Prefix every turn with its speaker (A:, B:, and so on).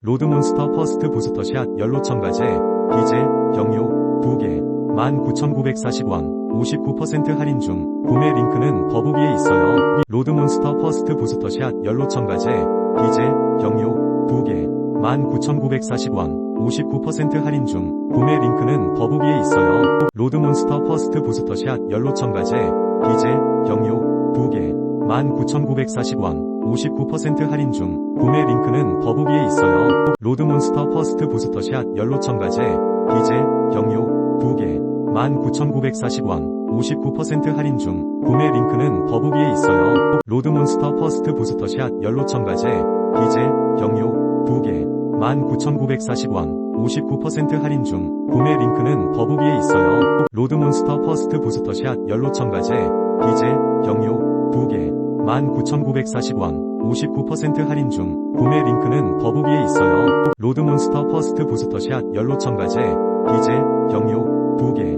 A: 로드몬스터 퍼스트 부스터샷 연로 첨가제, 비제, 경료, 2개, 19,940원, 59% 할인 중, 구매 링크는 더보기에 있어요. 로드몬스터 퍼스트 부스터샷 연로 첨가제, 비제, 경료, 2개, 19,940원, 59% 할인 중, 구매 링크는 더보기에 있어요. 로드몬스터 퍼스트 부스터샷 연로 첨가제, 비제, 경료, 2개, 19,940원, 59% 할인 중, 구매 링크는 더보기에 있어요. 로드몬스터 퍼스트 부스터샷 연로 첨가제, 비제, 경료, 2개, 19,940원, 59% 할인 중, 구매 링크는 더보기에 있어요. 로드몬스터 퍼스트 부스터샷 연로 첨가제, 비제, 경료, 2개, 19,940원, 59% 할인 중, 구매 링크는 더보기에 있어요. 로드몬스터 퍼스트 부스터샷 연로 첨가제, 비제, 경료, 2개, 19,940원, 59% 할인 중, 구매 링크는 더보기에 있어요. 로드몬스터 퍼스트 부스터샷 연로 첨가제, 비제, 경료, 2개,